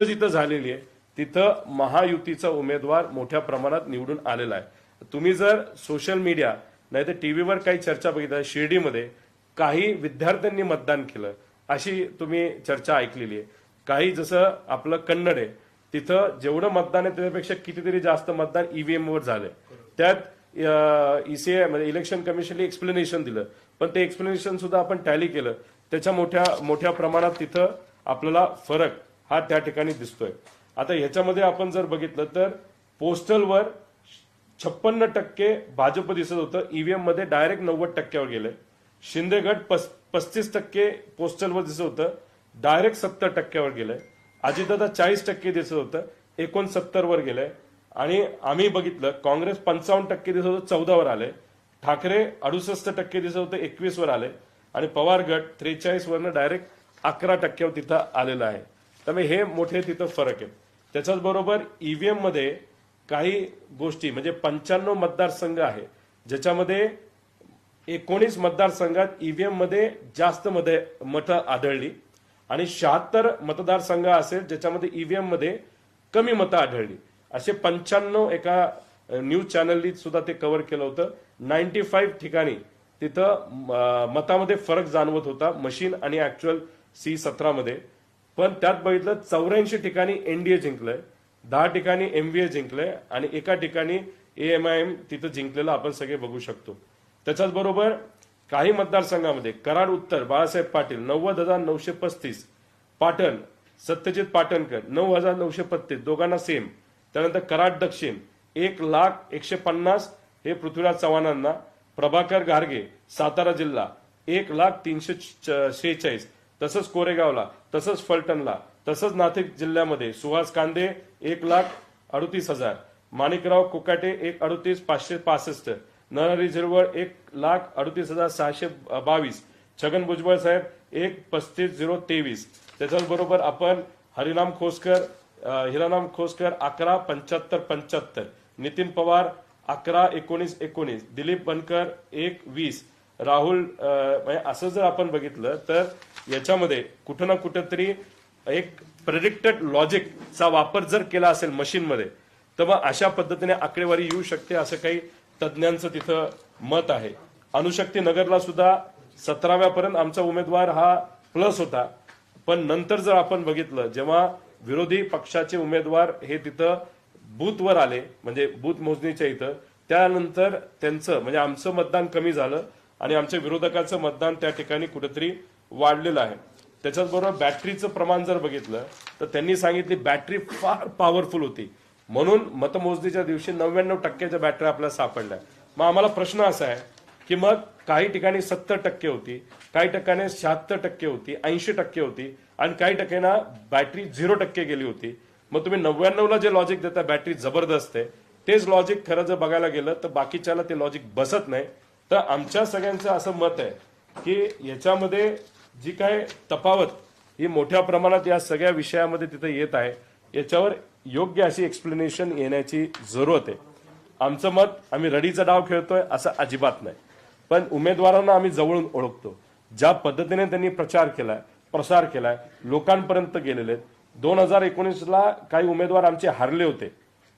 जिथं झालेली आहे तिथं महायुतीचा उमेदवार मोठ्या प्रमाणात निवडून आलेला आहे. तुम्ही जर सोशल मीडिया नाही तर टीव्हीवर काही चर्चा बघितल्या शिर्डीमध्ये काही विद्यार्थ्यांनी मतदान केलं अशी तुम्ही चर्चा ऐकलेली आहे. काही जसं आपलं कन्नड आहे तिथं जेवढं मतदान आहे त्याच्यापेक्षा कितीतरी जास्त मतदान ईव्हीएमवर झालंय. त्यात ईसीआय म्हणजे इलेक्शन कमिशनने एक्सप्लेनेशन दिलं. पण ते एक्सप्लेनेशन सुद्धा आपण टॅली केलं. त्याच्या मोठ्या मोठ्या प्रमाणात तिथं आपल्याला फरक हा त्या ठिकाणी दिसतोय. आता ह्याच्यामध्ये आपण जर बघितलं तर पोस्टलवर छप्पन्न टक्के भाजप दिसत होतं. ईव्हीएममध्ये डायरेक्ट नव्वद टक्क्यावर गेलंय शिंदेगड पस पस्तीस टक्के पोस्टलवर दिसत होतं. डायरेक्ट सत्तर टक्क्यावर गेलंय अजितदादा चाळीस टक्के दिसत होतं. एकोणसत्तर वर गेलंय आणि आम्ही बघितलं काँग्रेस पंचावन्न टक्के दिसत होतं चौदावर आले. ठाकरे अडुसष्ट टक्के दिसत होतं एकवीस वर आले. आणि पवार गट त्रेचाळीस वरनं डायरेक्ट अकरा टक्क्यावर तिथं आलेलं आहे. त्यामुळे हे मोठे तिथं फरक आहेत त्याच्याच बरोबर ईव्हीएममध्ये काही गोष्टी म्हणजे पंच्याण्णव मतदारसंघ आहे ज्याच्यामध्ये एकोणीस मतदारसंघात ईव्हीएममध्ये जास्त मध्ये मतं आढळली आणि शहात्तर मतदारसंघ असेल ज्याच्यामध्ये ईव्हीएममध्ये कमी मतं आढळली. असे पंच्याण्णव एका न्यूज चॅनलनी सुद्धा ते कव्हर केलं होतं. नाईन्टी फाईव्ह ठिकाणी तिथं मतामध्ये फरक जाणवत होता मशीन आणि ऍक्च्युअल सी सतरामध्ये. पण त्यात बघितलं चौऱ्याऐंशी ठिकाणी एनडीए जिंकलंय दहा ठिकाणी एमव्हीए जिंकलंय आणि एका ठिकाणी एएमआयएम तिथं जिंकलेलं आपण सगळे बघू शकतो. त्याच्याच बरोबर काही मतदारसंघामध्ये कराड उत्तर बाळासाहेब पाटील नव्वद हजार नऊशे पस्तीस पाटण सत्यजित पाटणकर नऊ हजार नऊशे पस्तीस दोघांना सेम त्यानंतर कराड दक्षिण एक लाख एकशे पन्नास हे पृथ्वीराज चव्हाणांना प्रभाकर गारगे सातारा जिल्हा एक लाख तीनशे शेहेचाळीस. तसंच कोरेगावला तसंच फलटणला तसंच नाशिक जिल्ह्यामध्ये सुहास कांदे एक लाख अडतीस हजार माणिकराव कोकाटे एक अडतीस पाचशे पासष्ट नरहरी झिरवळ एक लाख अडतीस हजार सहाशे बावीस छगन भुजबळ साहेब एक पस्तीस झिरो तेवीस. त्याच्याबरोबर आपण हरिनाम खोसकर हिरानाम खोसकर अकरा पंच्याहत्तर पंच्याहत्तर नितीन पवार अकरा एकोणीस एकोणीस दिलीप बनकर एक वीस राहुल म्हणजे असं जर आपण बघितलं तर याच्यामध्ये कुठं ना कुठंतरी एक प्रेडिक्टेड लॉजिकचा वापर जर केला असेल मशीनमध्ये तर मग अशा पद्धतीने आकडेवारी येऊ शकते असं काही तज्ज्ञांचं तिथं मत आहे. अणुशक्ती नगरला सुद्धा सतराव्यापर्यंत आमचा उमेदवार हा प्लस होता. पण नंतर जर आपण बघितलं जेव्हा विरोधी पक्षाचे उमेदवार हे तिथं बूथवर आले म्हणजे बूथ मोजणीच्या इथं त्यानंतर त्यांचं म्हणजे आमचं मतदान कमी झालं आणि आमच्या विरोधकाचं मतदान त्या ठिकाणी कुठेतरी वाढलेलं आहे. त्याच्याच बरोबर बॅटरीचं प्रमाण जर बघितलं तर त्यांनी सांगितली बॅटरी फार पॉवरफुल होती. म्हणून मतमोजणीच्या दिवशी नव्याण्णव टक्क्याच्या बॅटरी आपल्याला सापडल्या. मग आम्हाला प्रश्न असा आहे की मग काही ठिकाणी सत्तर टक्के होती काही टक्क्याने शहात्तर टक्के होती ऐंशी टक्के होती आणि काही टक्क्यांना बॅटरी झिरो टक्के गेली होती. मग तुम्ही नव्याण्णवला जे लॉजिक देता बॅटरी जबरदस्त आहे. तेच लॉजिक खरं जर बघायला गेलं तर बाकीच्याला ते लॉजिक बसत नाही. तर आमच्या सगळ्यांचं असं मत आहे की याच्यामध्ये जी काय तफावत ही मोठ्या प्रमाणात या सगळ्या विषयामध्ये तिथे येत आहे याच्यावर योग्य अशी एक्सप्लेनेशन येण्याची जरूरत आहे. आमचं मत आम्ही रडीचा डाव खेळतोय असं अजिबात नाही. पण उमेदवारांना आम्ही जवळून ओळखतो. ज्या पद्धतीने त्यांनी प्रचार केलाय प्रसार केलाय लोकांपर्यंत गेलेले आहेत दोन हजार एकोणीसला काही उमेदवार आमचे हारले होते.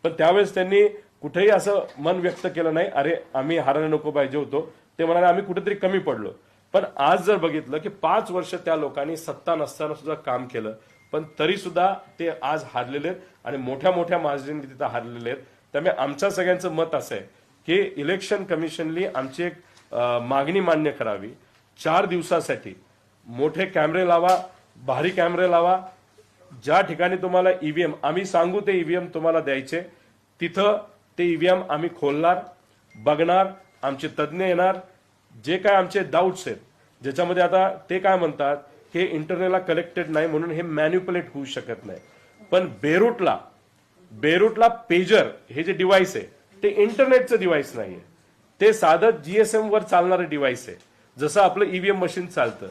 पण त्यावेळेस त्यांनी कुठेही असं मन व्यक्त केलं नाही अरे आम्ही हारायला नको पाहिजे होतो. ते म्हणाले आम्ही कुठेतरी कमी पडलो. पण आज जर बघितलं की पाच वर्ष त्या लोकांनी सत्ता नसताना सुद्धा काम केलं पण तरी सुद्धा ते आज हारलेले आहेत आणि मोठ्या मोठ्या मार्जिनने तिथं हारलेले आहेत. त्यामुळे आमच्या सगळ्यांचं मत असं आहे की इलेक्शन कमिशननी आमची एक मागणी मान्य करावी. चार दिवसासाठी मोठे कॅमेरे लावा भारी कॅमेरे लावा. ज्या ठिकाणी तुम्हाला ईव्हीएम आम्ही सांगू ते ईव्हीएम तुम्हाला द्यायचे. तिथं ते ईव्हीएम आम्ही खोलणार बघणार आमचे तज्ज्ञ येणार जे काय आमचे डाऊट्स आहेत ज्याच्यामध्ये आता ते काय म्हणतात हे इंटरनेटला कलेक्टेड नाही म्हणून हे मॅन्युपुलेट होऊ शकत नाही. पण बेरूटला बेरूटला पेजर हे जे डिव्हाइस आहे ते इंटरनेटचं डिव्हाइस नाहीये. ते साधं जीएसएम वर चालणारं डिव्हाइस आहे. जसं आपलं ईव्हीएम मशीन चालतं.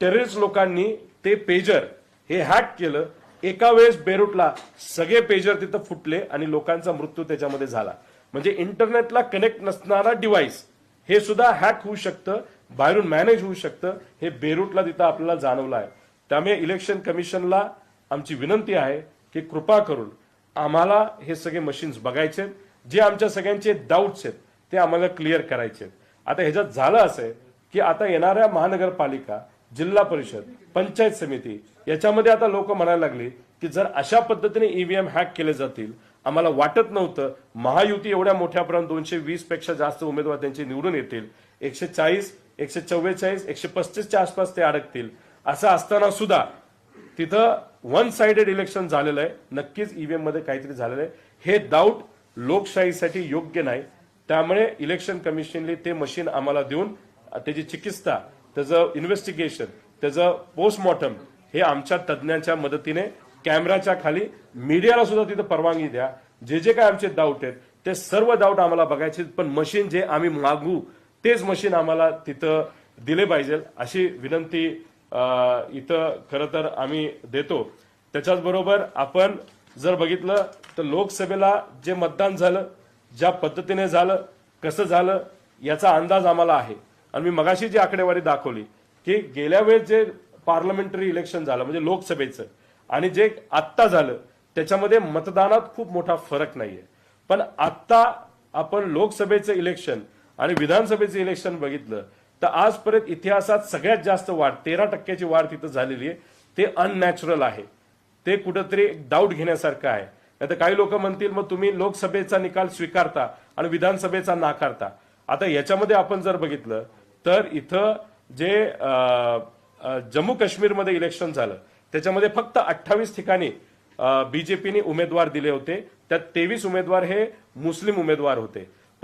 टेररिस्ट लोकांनी ते पेजर हे हॅक केलं. एका वेळेस बेरूटला सगळे पेजर तिथं फुटले आणि लोकांचा मृत्यू त्याच्यामध्ये झाला. म्हणजे इंटरनेटला कनेक्ट नसणारा डिव्हाइस हे सुद्धा हॅक होऊ शकतं बाहेरून मॅनेज होऊ शकतं हे बेरूटला तिथं आपल्याला जाणवलं आहे त्यामुळे इलेक्शन कमिशनला आमची विनंती आहे की कृपा करून आम्हाला हे सगळे मशीन्स बघायचे आहेत. जे आमच्या सगळ्यांचे डाऊट्स आहेत ते आम्हाला क्लिअर करायचे आहेत. आता ह्याच्यात झालं असं आहे की आता येणाऱ्या महानगरपालिका जिल्हा परिषद पंचायत समिती याच्यामध्ये आता लोक म्हणायला लागली की जर अशा पद्धतीने ईव्हीएम हॅक केले जातील आम्हाला वाटत नव्हतं. महायुती एवढ्या मोठ्यापर्यंत दोनशे वीसपेक्षा जास्त उमेदवार त्यांचे निवडून येतील. एकशे चाळीस एकशे चव्वेचाळीस एकशे पस्तीसच्या आसपास ते अडकतील. असं असताना सुद्धा तिथं वन साइडेड इलेक्शन झालेलं आहे. नक्कीच ईव्हीएममध्ये काहीतरी झालेलं आहे. हे डाऊट लोकशाहीसाठी योग्य नाही. त्यामुळे इलेक्शन कमिशनने ते मशीन आम्हाला देऊन त्याची चिकित्सा त्याचं इन्व्हेस्टिगेशन त्याचं पोस्टमॉर्टम हे आमच्या तज्ज्ञांच्या मदतीने कॅमेराच्या खाली. मीडियाला सुद्धा तिथं परवानगी द्या. जे जे काय आमचे डाऊट आहेत ते सर्व डाऊट आम्हाला बघायचे पण मशीन जे आम्ही मागू तेच मशीन आम्हाला तिथं दिले पाहिजे. अशी विनंती इथं खरं तर आम्ही देतो. त्याच्याच बरोबर आपण जर बघितलं तर लोकसभेला जे मतदान झालं ज्या पद्धतीने झालं कसं झालं याचा अंदाज आम्हाला आहे. आणि मी मगाशी जी आकडेवारी दाखवली की गेल्या वेळेस जे पार्लमेंटरी इलेक्शन झालं म्हणजे लोकसभेचं आणि जे आत्ता झालं त्याच्यामध्ये मतदानात खूप मोठा फरक नाहीये. पण आत्ता आपण लोकसभेचं इलेक्शन आणि विधानसभेचं इलेक्शन बघितलं तर आजपर्यंत इतिहासात सगळ्यात जास्त वाढ तेरा टक्क्याची वाढ तिथं झालेली आहे. ते अननॅचरल आहे. ते कुठंतरी डाऊट घेण्यासारखं आहे. नाही तर काही लोक म्हणतील मग तुम्ही लोकसभेचा निकाल स्वीकारता आणि विधानसभेचा नाकारता. आता याच्यामध्ये आपण जर बघितलं तर इथं जे जम्मू काश्मीरमध्ये इलेक्शन झालं त्याच्यामध्ये फक्त अठ्ठावीस ठिकाणी बीजेपीने उमेदवार दिले होते. त्यात तेवीस उमेदवार हे मुस्लिम उमेदवार होते.